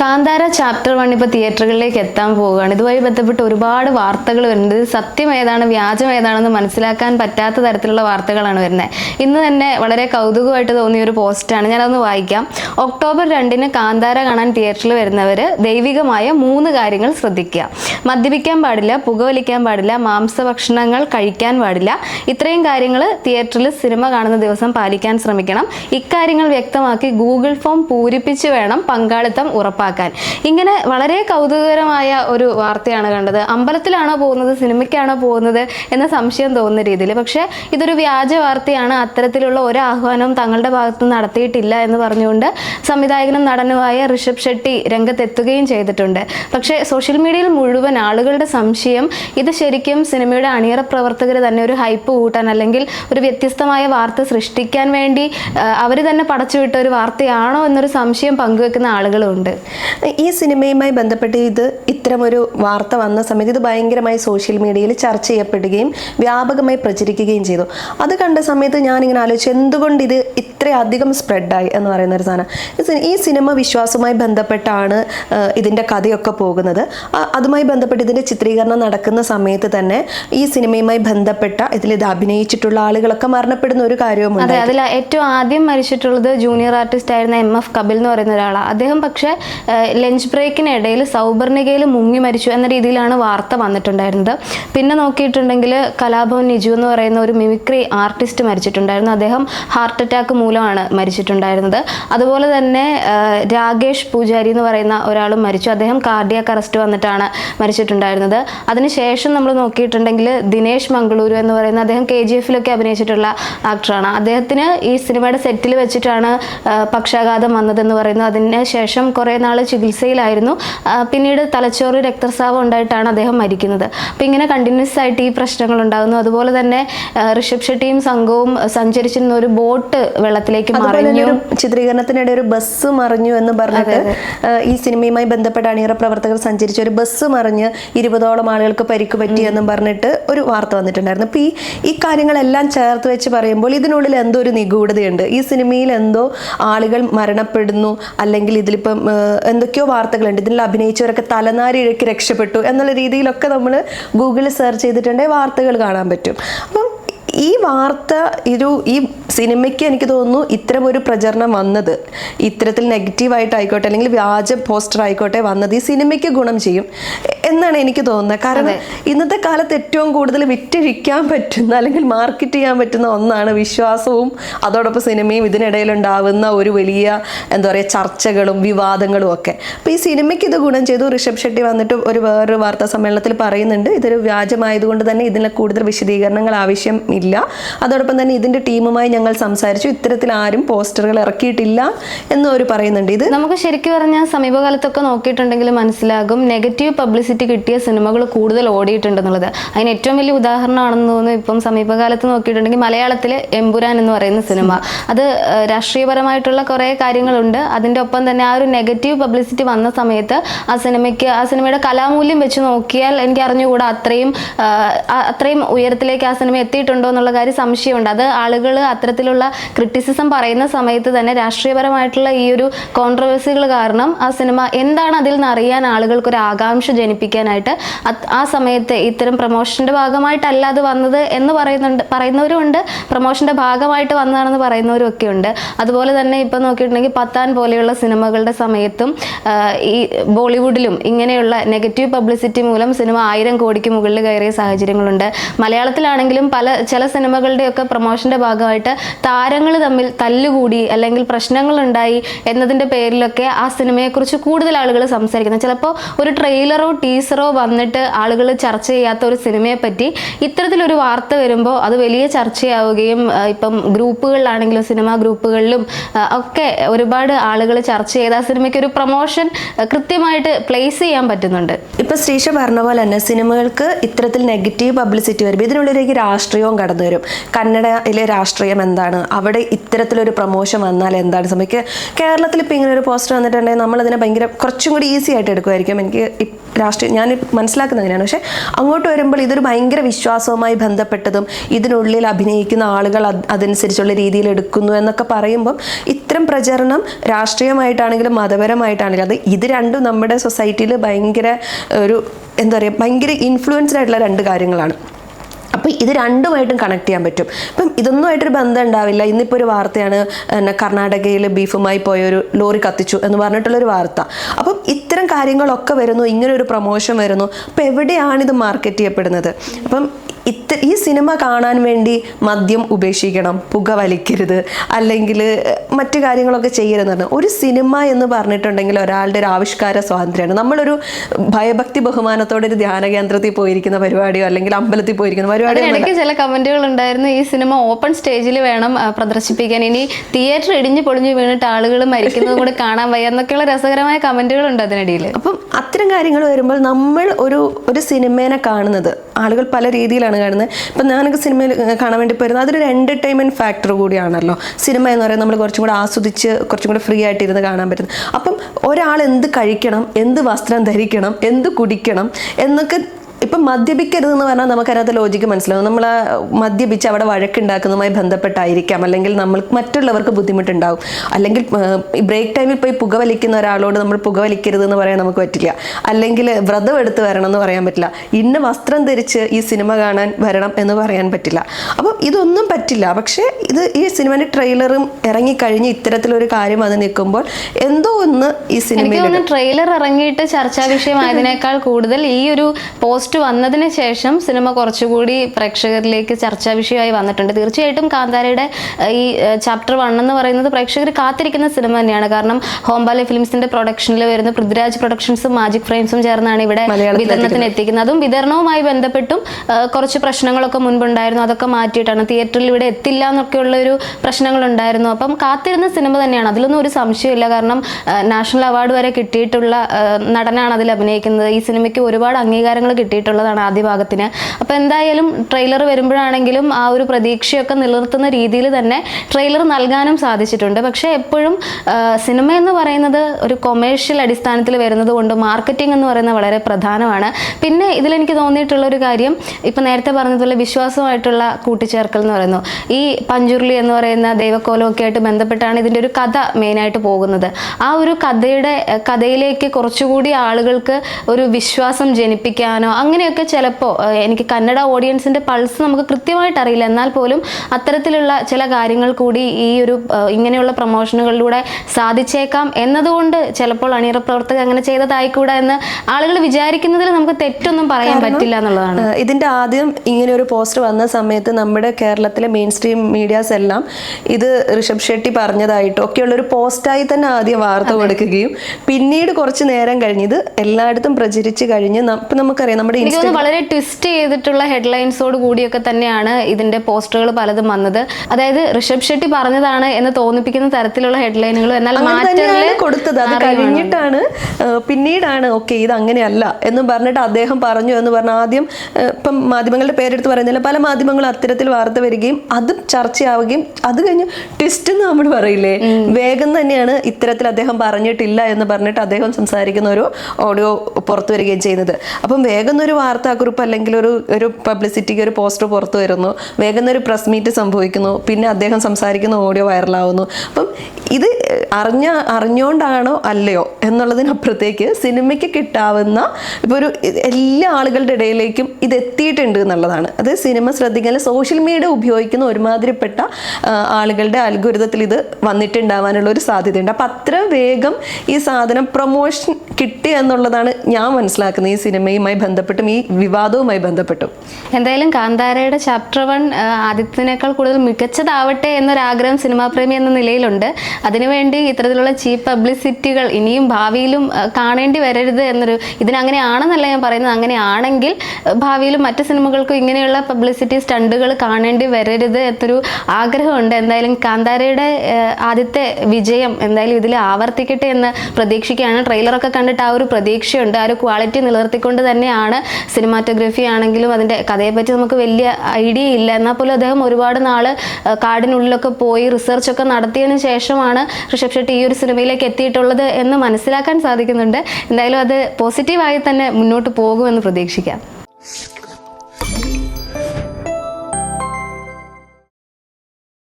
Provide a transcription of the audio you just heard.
Kantara chapter one ഇപ്പോൾ തിയേറ്ററുകളിലേക്ക് എത്താൻ പോവുകയാണ്. ഇതുമായി ബന്ധപ്പെട്ട് ഒരുപാട് വാർത്തകൾ വരുന്നത് സത്യം ഏതാണ് വ്യാജം ഏതാണെന്ന് മനസ്സിലാക്കാൻ പറ്റാത്ത തരത്തിലുള്ള വാർത്തകളാണ് വരുന്നത്. ഇന്ന് തന്നെ വളരെ കൗതുകമായിട്ട് തോന്നിയ ഒരു പോസ്റ്റാണ് ഞാനതൊന്ന് വായിക്കാം. ഒക്ടോബർ രണ്ടിന് കാന്താര കാണാൻ തിയേറ്ററിൽ വരുന്നവർ ദൈവികമായ മൂന്ന് കാര്യങ്ങൾ ശ്രദ്ധിക്കുക. മദ്യപിക്കാൻ പാടില്ല പുകവലിക്കാൻ പാടില്ല മാംസഭക്ഷണങ്ങൾ കഴിക്കാൻ പാടില്ല. ഇത്രയും കാര്യങ്ങൾ തിയേറ്ററിൽ സിനിമ കാണുന്ന ദിവസം പാലിക്കാൻ ശ്രമിക്കണം. ഇക്കാര്യങ്ങൾ വ്യക്തമാക്കി ഗൂഗിൾ ഫോം പൂരിപ്പിച്ച് വേണം പങ്കാളിത്തം ഉറപ്പാക്കാൻ. ഇങ്ങനെ വളരെ കൗതുകകരമായ ഒരു വാർത്തയാണ് കണ്ടത്. അമ്പലത്തിലാണോ പോകുന്നത്? സിനിമയ്ക്കാണോ പോകുന്നത്? എന്ന സംശയം തോന്നുന്ന രീതിയിൽ. പക്ഷേ ഇതൊരു വ്യാജ വാർത്തയാണ്. അത്തരത്തിലുള്ള ഒരു ആഹ്വാനവും തങ്ങളുടെ ഭാഗത്ത് നടത്തിയിട്ടില്ല എന്ന് പറഞ്ഞുകൊണ്ട് സംവിധായകനും നടനുമായ ഋഷഭ് ഷെട്ടി രംഗത്തെത്തുകയും ചെയ്തിട്ടുണ്ട്. പക്ഷേ സോഷ്യൽ മീഡിയയിൽ മുഴുവൻ ആളുകളുടെ സംശയം ഇത് ശരിക്കും സിനിമയുടെ അണിയറ പ്രവർത്തകർ തന്നെ ഒരു ഹൈപ്പ് കൂട്ടാൻ അല്ലെങ്കിൽ ഒരു വ്യത്യസ്തമായ വാർത്ത സൃഷ്ടിക്കാൻ വേണ്ടി അവർ തന്നെ പടച്ചുവിട്ട ഒരു വാർത്തയാണോ എന്നൊരു സംശയം പങ്കുവെക്കുന്ന ആളുകളുമുണ്ട് ഈ സിനിമയുമായി ബന്ധപ്പെട്ട് ഇത് ഇത്തരമൊരു വാർത്ത വന്ന സമയത്ത് ഇത് ഭയങ്കരമായി സോഷ്യൽ മീഡിയയിൽ ചർച്ച ചെയ്യപ്പെടുകയും വ്യാപകമായി പ്രചരിക്കുകയും ചെയ്തു. അത് കണ്ട സമയത്ത് ഞാനിങ്ങനെ ആലോചിച്ചു എന്തുകൊണ്ട് ഇത് ഇത്രയധികം സ്പ്രെഡായി എന്ന് പറയുന്ന ഒരു സാധനം. ഈ സിനിമ വിശ്വാസവുമായി ബന്ധപ്പെട്ടാണ് ഇതിന്റെ കഥയൊക്കെ പോകുന്നത്. അതുമായി ബന്ധപ്പെട്ട് ഇതിന്റെ ചിത്രീകരണം നടക്കുന്ന സമയത്ത് തന്നെ ഈ സിനിമയുമായി ബന്ധപ്പെട്ട ഇതിൽ ഇത് അഭിനയിച്ചിട്ടുള്ള ആളുകളൊക്കെ മരണപ്പെടുന്ന ഒരു കാര്യവുമുണ്ട്. അതെ അതിൽ ഏറ്റവും ആദ്യം മരിച്ചിട്ടുള്ളത് ജൂനിയർ ആർട്ടിസ്റ്റ് ആയിരുന്ന എം എഫ് കപിൽ എന്ന് പറയുന്ന ഒരാളാണ് അദ്ദേഹം പക്ഷേ ലഞ്ച് ബ്രേക്കിനിടയിൽ സൗബർണികയിൽ മുങ്ങി മരിച്ചു എന്ന രീതിയിലാണ് വാർത്ത വന്നിട്ടുണ്ടായിരുന്നത്. പിന്നെ നോക്കിയിട്ടുണ്ടെങ്കിൽ കലാഭവൻ നിജു എന്ന് പറയുന്ന ഒരു മിമിക്രി ആർട്ടിസ്റ്റ് മരിച്ചിട്ടുണ്ടായിരുന്നു. അദ്ദേഹം ഹാർട്ട് അറ്റാക്ക് മൂലമാണ് മരിച്ചിട്ടുണ്ടായിരുന്നത്. അതുപോലെ തന്നെ രാകേഷ് പൂജാരി എന്ന് പറയുന്ന ഒരാളും മരിച്ചു. അദ്ദേഹം കാർഡിയാക്ക് അറസ്റ്റ് വന്നിട്ടാണ് മരിച്ചിട്ടുണ്ടായിരുന്നത്. അതിനുശേഷം നമ്മൾ നോക്കിയിട്ടുണ്ടെങ്കിൽ ദിനേശ് മംഗളൂരു എന്ന് പറയുന്ന അദ്ദേഹം കെ ജി എഫിലൊക്കെ അഭിനയിച്ചിട്ടുള്ള ആക്ടറാണ്. അദ്ദേഹത്തിന് ഈ സിനിമയുടെ സെറ്റിൽ വെച്ചിട്ടാണ് പക്ഷാഘാതം വന്നതെന്ന് പറയുന്നത്. അതിന് ശേഷം കുറേ നാൾ ചികിത്സയിലായിരുന്നു. പിന്നീട് തലച്ചോറ് രക്തസ്രാവം ഉണ്ടായിട്ടാണ് അദ്ദേഹം മരിക്കുന്നത്. അപ്പം ഇങ്ങനെ കണ്ടിന്യൂസ് ആയിട്ട് ഈ പ്രശ്നങ്ങൾ ഉണ്ടാകുന്നു. അതുപോലെ തന്നെ ഋഷഭ് ഷെട്ടിയും സംഘവും സഞ്ചരിച്ചിരുന്ന ഒരു ബോട്ട് വെള്ളത്തിലേക്ക് മറിഞ്ഞു. ചിത്രീകരണത്തിനിടെ ഒരു ബസ് മറിഞ്ഞു എന്ന് പറഞ്ഞിട്ട് ഈ സിനിമയുമായി ബന്ധപ്പെട്ട അണിയറ പ്രവർത്തകർ സഞ്ചരിച്ച ഒരു ബസ് മറിഞ്ഞ് ഇരുപതോളം ആളുകൾക്ക് പരിക്ക് പറ്റിയെന്നും പറഞ്ഞിട്ട് ഒരു വാർത്ത വന്നിട്ടുണ്ടായിരുന്നു. അപ്പൊ ഈ ഈ കാര്യങ്ങളെല്ലാം ചേർത്ത് വെച്ച് പറയുമ്പോൾ ഇതിനുള്ളിൽ എന്തോ ഒരു നിഗൂഢതയുണ്ട്. ഈ സിനിമയിൽ എന്തോ ആളുകൾ മരണപ്പെടുന്നു അല്ലെങ്കിൽ ഇതിലിപ്പം എന്തൊക്കെയോ വാർത്തകളുണ്ട്. ഇതിൽ അഭിനയിച്ചവരൊക്കെ തലനാരി ഇഴക്കി രക്ഷപ്പെട്ടു എന്നുള്ള രീതിയിലൊക്കെ നമ്മൾ ഗൂഗിളിൽ സെർച്ച് ചെയ്തിട്ടുണ്ടെങ്കിൽ വാർത്തകൾ കാണാൻ പറ്റും. അപ്പം ഈ വാർത്ത ഒരു ഈ സിനിമയ്ക്ക് എനിക്ക് തോന്നുന്നു ഇത്തരം ഒരു പ്രചരണം വന്നത് ഇത്തരത്തിൽ നെഗറ്റീവായിട്ട് ആയിക്കോട്ടെ അല്ലെങ്കിൽ വ്യാജ പോസ്റ്റർ ആയിക്കോട്ടെ വന്നത് ഈ സിനിമയ്ക്ക് ഗുണം ചെയ്യും എന്നാണ് എനിക്ക് തോന്നുന്നത്. കാരണം ഇന്നത്തെ കാലത്ത് ഏറ്റവും കൂടുതൽ വിറ്റഴിക്കാൻ പറ്റുന്ന അല്ലെങ്കിൽ മാർക്കറ്റ് ചെയ്യാൻ പറ്റുന്ന ഒന്നാണ് വിശ്വാസവും അതോടൊപ്പം സിനിമയും ഇതിനിടയിൽ ഉണ്ടാവുന്ന ഒരു വലിയ എന്താ പറയുക ചർച്ചകളും വിവാദങ്ങളും ഒക്കെ. അപ്പോൾ ഈ സിനിമയ്ക്ക് ഇത് ഗുണം ചെയ്തു. ഋഷഭ് ഷെട്ടി വന്നിട്ട് ഒരു വേറൊരു വാർത്താ സമ്മേളനത്തിൽ പറയുന്നുണ്ട് ഇതൊരു വ്യാജമായതുകൊണ്ട് തന്നെ ഇതിന് കൂടുതൽ വിശദീകരണങ്ങൾ ആവശ്യം ഇല്ല. അതോടൊപ്പം തന്നെ ഇതിന്റെ ടീമുമായി ഞങ്ങൾ സംസാരിച്ചു. ഇത്തരത്തിൽ ആരും പോസ്റ്ററുകൾ ഇറക്കിയിട്ടില്ല എന്ന് അവർ പറയുന്നുണ്ട്. ഇത് നമുക്ക് ശരിക്കും പറഞ്ഞാൽ സമീപകാലത്തൊക്കെ നോക്കിയിട്ടുണ്ടെങ്കിൽ മനസ്സിലാകും. നെഗറ്റീവ് പബ്ലിസിറ്റി കിട്ടിയ സിനിമകൾ കൂടുതൽ ഓടിയിട്ടുണ്ടെന്നുള്ളത്. അതിന് ഏറ്റവും വലിയ ഉദാഹരണമാണെന്ന് തോന്നുന്നു ഇപ്പം സമീപകാലത്ത് നോക്കിയിട്ടുണ്ടെങ്കിൽ മലയാളത്തിലെ എമ്പുരാൻ എന്ന് പറയുന്ന സിനിമ. അത് രാഷ്ട്രീയപരമായിട്ടുള്ള കുറേ കാര്യങ്ങളുണ്ട്. അതിന്റെ ഒപ്പം തന്നെ ആ ഒരു നെഗറ്റീവ് പബ്ലിസിറ്റി വന്ന സമയത്ത് ആ സിനിമയ്ക്ക് ആ സിനിമയുടെ കലാമൂല്യം വെച്ച് നോക്കിയാൽ എനിക്ക് അറിഞ്ഞുകൂടാ അത്രയും അത്രയും ഉയരത്തിലേക്ക് ആ സിനിമ എത്തിയിട്ടുണ്ടോ എന്നുള്ള കാര്യം സംശയമുണ്ട്. അത് ആളുകൾ അത്തരത്തിലുള്ള ക്രിറ്റിസിസം പറയുന്ന സമയത്ത് തന്നെ രാഷ്ട്രീയപരമായിട്ടുള്ള ഈ ഒരു കോൺട്രവേഴ്സികൾ കാരണം ആ സിനിമ എന്താണ് അതിൽ നിന്ന് അറിയാൻ ആളുകൾക്ക് ഒരു ആകാംക്ഷ ജനിപ്പിക്കാനായിട്ട് ആ സമയത്ത് ഇത്തരം പ്രൊമോഷന്റെ ഭാഗമായിട്ടല്ല അത് വന്നത് എന്ന് പറയുന്നുണ്ട് പറയുന്നവരും ഉണ്ട്. പ്രൊമോഷന്റെ ഭാഗമായിട്ട് വന്നതാണെന്ന് പറയുന്നവരും ഒക്കെ ഉണ്ട്. അതുപോലെ തന്നെ ഇപ്പം നോക്കിയിട്ടുണ്ടെങ്കിൽ പത്താൻ പോലെയുള്ള സിനിമകളുടെ സമയത്തും ഈ ബോളിവുഡിലും ഇങ്ങനെയുള്ള നെഗറ്റീവ് പബ്ലിസിറ്റി മൂലം സിനിമ ആയിരം കോടിക്ക് മുകളിൽ കയറിയ സാഹചര്യങ്ങളുണ്ട്. മലയാളത്തിലാണെങ്കിലും പല ചില സിനിമകളുടെയൊക്കെ പ്രൊമോഷന്റെ ഭാഗമായിട്ട് താരങ്ങൾ തമ്മിൽ തല്ലുകൂടി അല്ലെങ്കിൽ പ്രശ്നങ്ങൾ ഉണ്ടായി എന്നതിന്റെ പേരിലൊക്കെ ആ സിനിമയെക്കുറിച്ച് കൂടുതൽ ആളുകൾ സംസാരിക്കുന്നത് ചിലപ്പോൾ ഒരു ട്രെയിലറോ ടീസറോ വന്നിട്ട് ആളുകൾ ചർച്ച ചെയ്യാത്ത ഒരു സിനിമയെ പറ്റി ഇത്തരത്തിലൊരു വാർത്ത വരുമ്പോൾ അത് വലിയ ചർച്ചയാവുകയും ഇപ്പം ഗ്രൂപ്പുകളിലാണെങ്കിലും സിനിമാ ഗ്രൂപ്പുകളിലും ഒക്കെ ഒരുപാട് ആളുകൾ ചർച്ച ചെയ്ത് ആ സിനിമയ്ക്ക് ഒരു പ്രൊമോഷൻ കൃത്യമായിട്ട് പ്ലേസ് ചെയ്യാൻ പറ്റുന്നുണ്ട്. ഇപ്പൊ ശ്രീഷ പറഞ്ഞ പോലെ തന്നെ സിനിമകൾക്ക് ഇത്തരത്തിൽ നെഗറ്റീവ് പബ്ലിസിറ്റി വരുമ്പോൾ ഇതിനുള്ളിലേക്ക് രാഷ്ട്രീയവും കടന്നു വരും കന്നഡയിലെ രാഷ്ട്രീയം എന്താണ്? അവിടെ ഇത്തരത്തിലൊരു പ്രൊമോഷൻ വന്നാൽ എന്താണ് സംഭവിക്കുക? കേരളത്തിൽ ഇപ്പോൾ ഇങ്ങനെ ഒരു പോസ്റ്റർ വന്നിട്ടുണ്ടെങ്കിൽ നമ്മളതിനെ ഭയങ്കര കുറച്ചും കൂടി ഈസി ആയിട്ട് എടുക്കുമായിരിക്കും. എനിക്ക് രാഷ്ട്രീയം ഞാൻ മനസ്സിലാക്കുന്നത് അങ്ങനെയാണ് പക്ഷേ അങ്ങോട്ട് വരുമ്പോൾ ഇതൊരു ഭയങ്കര വിശ്വാസവുമായി ബന്ധപ്പെട്ടതും ഇതിനുള്ളിൽ അഭിനയിക്കുന്ന ആളുകൾ അത് അതനുസരിച്ചുള്ള രീതിയിൽ എടുക്കുന്നു എന്നൊക്കെ പറയുമ്പം ഇത്തരം പ്രചരണം രാഷ്ട്രീയമായിട്ടാണെങ്കിലും മതപരമായിട്ടാണെങ്കിലും അത് ഇത് രണ്ടും നമ്മുടെ സൊസൈറ്റിയിൽ ഭയങ്കര ഒരു എന്താ പറയുക ഭയങ്കര ഇൻഫ്ലുവൻസ്ഡ് ആയിട്ടുള്ള രണ്ട് കാര്യങ്ങളാണ്. അപ്പോൾ ഇത് രണ്ടുമായിട്ടും കണക്ട് ചെയ്യാൻ പറ്റും. ഇപ്പം ഇതൊന്നുമായിട്ടൊരു ബന്ധം ഉണ്ടാവില്ല. ഇന്നിപ്പോൾ ഒരു വാർത്തയാണ് പിന്നെ കർണാടകയിൽ ബീഫുമായി പോയ ഒരു ലോറി കത്തിച്ചു എന്ന് പറഞ്ഞിട്ടുള്ളൊരു വാർത്ത. അപ്പം ഇത്തരം കാര്യങ്ങളൊക്കെ വരുന്നു ഇങ്ങനെ ഒരു പ്രൊമോഷൻ വരുന്നു. അപ്പം എവിടെയാണ് ഇത് മാർക്കറ്റ് ചെയ്യപ്പെടുന്നത്? അപ്പം ഇത്ത ഈ സിനിമ കാണാൻ വേണ്ടി മദ്യം ഉപേക്ഷിക്കണം പുക വലിക്കരുത് അല്ലെങ്കിൽ മറ്റു കാര്യങ്ങളൊക്കെ ചെയ്യരുതെന്ന് ഒരു സിനിമ എന്ന് പറഞ്ഞിട്ടുണ്ടെങ്കിൽ ഒരാളുടെ ഒരു ആവിഷ്കാര സ്വാതന്ത്ര്യമാണ്. നമ്മളൊരു ഭയഭക്തി ബഹുമാനത്തോടെ ഒരു ധ്യാന കേന്ദ്രത്തിൽ പോയിരിക്കുന്ന പരിപാടിയോ അല്ലെങ്കിൽ അമ്പലത്തിൽ പോയിരിക്കുന്ന പരിപാടിയോ എനിക്ക് ചില കമന്റുകൾ ഉണ്ടായിരുന്നു. ഈ സിനിമ ഓപ്പൺ സ്റ്റേജിൽ വേണം പ്രദർശിപ്പിക്കാൻ. ഇനി തിയേറ്റർ ഇടിഞ്ഞു പൊളിഞ്ഞു വീണിട്ട് ആളുകൾ മരിക്കുന്നതും കൂടെ കാണാൻ വയ്യ എന്നൊക്കെയുള്ള രസകരമായ കമന്റുകൾ ഉണ്ട് അതിനിടയിൽ. അപ്പം അത്തരം കാര്യങ്ങൾ വരുമ്പോൾ നമ്മൾ ഒരു ഒരു സിനിമേനെ കാണുന്നത് ആളുകൾ പല രീതിയിലാണ് കാണുന്നത്. ഇപ്പം ഞാനൊക്കെ സിനിമയിൽ കാണാൻ വേണ്ടി പോയിരുന്നത് അതൊരു എന്റർടൈൻമെന്റ് ഫാക്ടർ കൂടിയാണല്ലോ. സിനിമ എന്ന് പറയുന്നത് നമ്മൾ കുറച്ചും കൂടെ ആസ്വദിച്ച് കുറച്ചും കൂടെ ഫ്രീ ആയിട്ട് ഇരുന്ന് കാണാൻ പറ്റുന്നത്. അപ്പം ഒരാൾ എന്ത് കഴിക്കണം എന്ത് വസ്ത്രം ധരിക്കണം എന്ത് കുടിക്കണം എന്നൊക്കെ ഇപ്പം മദ്യപിക്കരുത് എന്ന് പറഞ്ഞാൽ നമുക്കതിനകത്ത് ലോജിക്ക് മനസ്സിലാവും. നമ്മൾ മദ്യപിച്ച് അവിടെ വഴക്കുണ്ടാക്കുന്നതുമായി ബന്ധപ്പെട്ടായിരിക്കാം. അല്ലെങ്കിൽ നമ്മൾ മറ്റുള്ളവർക്ക് ബുദ്ധിമുട്ടുണ്ടാവും. അല്ലെങ്കിൽ ബ്രേക്ക് ടൈമിൽ പോയി പുകവലിക്കുന്ന ഒരാളോട് നമ്മൾ പുകവലിക്കരുത് എന്ന് പറയാൻ നമുക്ക് പറ്റില്ല. അല്ലെങ്കിൽ വ്രതം എടുത്ത് വരണം എന്ന് പറയാൻ പറ്റില്ല. ഇന്ന വസ്ത്രം ധരിച്ച് ഈ സിനിമ കാണാൻ വരണം എന്ന് പറയാൻ പറ്റില്ല. അപ്പം ഇതൊന്നും പറ്റില്ല. പക്ഷേ ഇത് ഈ സിനിമയുടെ ട്രെയിലറും ഇറങ്ങിക്കഴിഞ്ഞ് ഇത്തരത്തിലൊരു കാര്യം അത് നിൽക്കുമ്പോൾ എന്തോ ഒന്ന് ഈ സിനിമ ട്രെയിലർ ഇറങ്ങിയിട്ട് ചർച്ചാ വിഷയമായതിനേക്കാൾ കൂടുതൽ ഈ ഒരു പോസ്റ്റ് വന്നതിന് ശേഷം സിനിമ കുറച്ചുകൂടി പ്രേക്ഷകരിലേക്ക് ചർച്ചാ വിഷയമായി വന്നിട്ടുണ്ട്. തീർച്ചയായിട്ടും കാന്താരയുടെ ഈ ചാപ്റ്റർ വൺ എന്ന് പറയുന്നത് പ്രേക്ഷകർ കാത്തിരിക്കുന്ന സിനിമ തന്നെയാണ്. കാരണം ഹോംബാലെ ഫിലിംസിന്റെ പ്രൊഡക്ഷനിൽ വരുന്ന പൃഥ്വിരാജ് പ്രൊഡക്ഷൻസും മാജിക് ഫ്രെയിംസും ചേർന്നാണ് ഇവിടെ വിതരണത്തിന് എത്തിക്കുന്നത്. അതും വിതരണവുമായി ബന്ധപ്പെട്ടും കുറച്ച് പ്രശ്നങ്ങളൊക്കെ മുൻപുണ്ടായിരുന്നു. അതൊക്കെ മാറ്റിയിട്ടാണ്. തിയേറ്ററിൽ ഇവിടെ എത്തില്ല എന്നൊക്കെയുള്ള ഒരു പ്രശ്നങ്ങൾ ഉണ്ടായിരുന്നു അപ്പം കാത്തിരുന്ന സിനിമ തന്നെയാണ്. അതിലൊന്നും ഒരു സംശയമില്ല കാരണം നാഷണൽ അവാർഡ് വരെ കിട്ടിയിട്ടുള്ള നടനാണ് അതിൽ അഭിനയിക്കുന്നത്. ഈ സിനിമയ്ക്ക് ഒരുപാട് അംഗീകാരങ്ങൾ കിട്ടിയിട്ടുള്ളതാണ് ആദ്യ ഭാഗത്തിന്. അപ്പം എന്തായാലും ട്രെയിലർ വരുമ്പോഴാണെങ്കിലും ആ ഒരു പ്രതീക്ഷയൊക്കെ നിലനിർത്തുന്ന രീതിയിൽ തന്നെ ട്രെയിലർ നൽകാനും സാധിച്ചിട്ടുണ്ട്. പക്ഷേ എപ്പോഴും സിനിമ എന്ന് പറയുന്നത് ഒരു കൊമേഴ്ഷ്യൽ അടിസ്ഥാനത്തിൽ വരുന്നത് കൊണ്ട് മാർക്കറ്റിംഗ് എന്ന് പറയുന്നത് വളരെ പ്രധാനമാണ്. പിന്നെ ഇതിലെനിക്ക് തോന്നിയിട്ടുള്ള ഒരു കാര്യം ഇപ്പം നേരത്തെ പറഞ്ഞതുപോലെ വിശ്വാസമായിട്ടുള്ള കൂട്ടിച്ചേർക്കൽ എന്ന് പറയുന്നു. ഈ പഞ്ചുരുളി എന്ന് പറയുന്ന ദൈവക്കോലമൊക്കെ ആയിട്ട് ബന്ധപ്പെട്ടാണ് ഇതിന്റെ ഒരു കഥ മെയിനായിട്ട് പോകുന്നത്. ആ ഒരു കഥയുടെ കഥയിലേക്ക് കുറച്ചുകൂടി ആളുകൾക്ക് ഒരു വിശ്വാസം ജനിപ്പിക്കാനോ അങ്ങനെയൊക്കെ ചിലപ്പോൾ എനിക്ക് കന്നഡ ഓഡിയൻസിന്റെ പൾസ് നമുക്ക് കൃത്യമായിട്ട് അറിയില്ല. എന്നാൽ പോലും അത്തരത്തിലുള്ള ചില കാര്യങ്ങൾ കൂടി ഈ ഒരു ഇങ്ങനെയുള്ള പ്രൊമോഷനുകളിലൂടെ സാധിച്ചേക്കാം എന്നതുകൊണ്ട് ചിലപ്പോൾ അണിയറ പ്രവർത്തകർ അങ്ങനെ ചെയ്തതായിക്കൂടാ എന്ന് ആളുകൾ വിചാരിക്കുന്നതിൽ നമുക്ക് തെറ്റൊന്നും പറയാൻ പറ്റില്ല എന്നുള്ളതാണ്. ഇതിന്റെ ഇതിന്റെ ആദ്യം ഇങ്ങനെ ഒരു പോസ്റ്റ് വന്ന സമയത്ത് നമ്മുടെ കേരളത്തിലെ മെയിൻ സ്ട്രീം മീഡിയാസ് എല്ലാം ഇത് ഋഷഭ് ഷെട്ടി പറഞ്ഞതായിട്ടോ ഒക്കെയുള്ള ഒരു പോസ്റ്റായി തന്നെ ആദ്യം വാർത്ത കൊടുക്കുകയും പിന്നീട് കുറച്ച് നേരം കഴിഞ്ഞ് ഇത് എല്ലായിടത്തും പ്രചരിച്ച് കഴിഞ്ഞ് ഇപ്പം നമുക്കറിയാം നമ്മുടെ എനിക്ക് തോന്നുന്നു വളരെ ട്വിസ്റ്റ് ചെയ്തിട്ടുള്ള ഹെഡ്ലൈൻസോട് കൂടിയൊക്കെ തന്നെയാണ് ഇതിന്റെ പോസ്റ്ററുകൾ പലതും വന്നത്. അതായത് ഋഷഭ് ഷെട്ടി പറഞ്ഞതാണ് എന്ന് തോന്നിപ്പിക്കുന്ന തരത്തിലുള്ള ഹെഡ്ലൈനുകളും എന്നാൽ കൊടുത്തത്. അത് കഴിഞ്ഞിട്ടാണ് പിന്നീടാണ് ഓക്കെ ഇത് അങ്ങനെയല്ല എന്ന് പറഞ്ഞിട്ട് അദ്ദേഹം പറഞ്ഞു എന്ന് പറഞ്ഞ ആദ്യം ഇപ്പം മാധ്യമങ്ങളുടെ പേരെടുത്ത് പറയുന്നില്ല പല മാധ്യമങ്ങളും അത്തരത്തിൽ വാർത്ത വരികയും അത് ചർച്ചയാവുകയും അത് കഴിഞ്ഞ് ട്വിസ്റ്റ് എന്ന് നമ്മൾ പറയില്ലേ? വേഗം തന്നെയാണ് ഇത്തരത്തിൽ അദ്ദേഹം പറഞ്ഞിട്ടില്ല എന്ന് പറഞ്ഞിട്ട് അദ്ദേഹം സംസാരിക്കുന്ന ഒരു ഓഡിയോ പുറത്തു വരികയും ചെയ്യുന്നത്. അപ്പം വേഗം ഒരു വാർത്താക്കുറിപ്പ് അല്ലെങ്കിൽ ഒരു ഒരു പബ്ലിസിറ്റിക്ക് ഒരു പോസ്റ്റർ പുറത്തു വരുന്നു. വേഗം ഒരു പ്രസ് മീറ്റ് സംഭവിക്കുന്നു. പിന്നെ അദ്ദേഹം സംസാരിക്കുന്ന ഓഡിയോ വൈറലാവുന്നു അപ്പം ഇത് അറിഞ്ഞ അറിഞ്ഞുകൊണ്ടാണോ അല്ലയോ എന്നുള്ളതിനപ്പുറത്തേക്ക് സിനിമയ്ക്ക് കിട്ടാവുന്ന ഇപ്പോൾ ഒരു എല്ലാ ആളുകളുടെ ഇടയിലേക്കും ഇത് എത്തിയിട്ടുണ്ട് എന്നുള്ളതാണ്. അത് സിനിമ ശ്രദ്ധിക്കാൻ സോഷ്യൽ മീഡിയ ഉപയോഗിക്കുന്ന ഒരുമാതിരിപ്പെട്ട ആളുകളുടെ അൽഗുരിതത്തിൽ ഇത് വന്നിട്ടുണ്ടാവാനുള്ള ഒരു സാധ്യതയുണ്ട്. അപ്പം അത്ര വേഗം ഈ സാധനം പ്രൊമോഷൻ കിട്ടി എന്നുള്ളതാണ് ഞാൻ മനസ്സിലാക്കുന്നത് ഈ സിനിമയുമായി ബന്ധപ്പെട്ടും ഈ വിവാദവുമായി ബന്ധപ്പെട്ടും. എന്തായാലും കാന്താരയുടെ ചാപ്റ്റർ വൺ ആദ്യത്തിനേക്കാൾ കൂടുതൽ മികച്ചതാവട്ടെ എന്നൊരാഗ്രഹം സിനിമാ പ്രേമി എന്ന നിലയിലുണ്ട്. അതിനുവേണ്ടി ഇത്തരത്തിലുള്ള ചീപ്പ് പബ്ലിസിറ്റികൾ ഇനിയും ഭാവിയിലും കാണേണ്ടി വരരുത് എന്നൊരു ഇതിനങ്ങനെയാണെന്നല്ല ഞാൻ പറയുന്നത്. അങ്ങനെയാണെങ്കിൽ ഭാവിയിലും മറ്റ് സിനിമകൾക്കും ഇങ്ങനെയുള്ള പബ്ലിസിറ്റി സ്റ്റണ്ടുകൾ കാണേണ്ടി വരരുത് എന്നൊരു ആഗ്രഹമുണ്ട്. എന്തായാലും കാന്താരയുടെ ആദ്യത്തെ വിജയം എന്തായാലും ഇതിൽ ആവർത്തിക്കട്ടെ എന്ന് പ്രതീക്ഷിക്കുകയാണ്. ട്രെയിലറൊക്കെ കണ്ടിട്ട് ആ ഒരു പ്രതീക്ഷയുണ്ട്. ആ ഒരു ക്വാളിറ്റി നിലനിർത്തിക്കൊണ്ട് തന്നെയാണ് സിനിമാറ്റോഗ്രഫി ആണെങ്കിലും അതിന്റെ കഥയെപ്പറ്റി നമുക്ക് വലിയ ഐഡിയ ഇല്ല. എന്നാൽ പോലും അദ്ദേഹം ഒരുപാട് നാൾ കാടിനുള്ളിലൊക്കെ പോയി റിസർച്ച് ഒക്കെ നടത്തിയതിന് ശേഷമാണ് ഋഷഭ് ഷെട്ടി ഈ ഒരു സിനിമയിലേക്ക് എത്തിയിട്ടുള്ളത് എന്ന് മനസ്സിലാക്കാൻ സാധിക്കുന്നുണ്ട്. എന്തായാലും അത് പോസിറ്റീവായി തന്നെ മുന്നോട്ട് പോകുമെന്ന് പ്രതീക്ഷിക്കാം.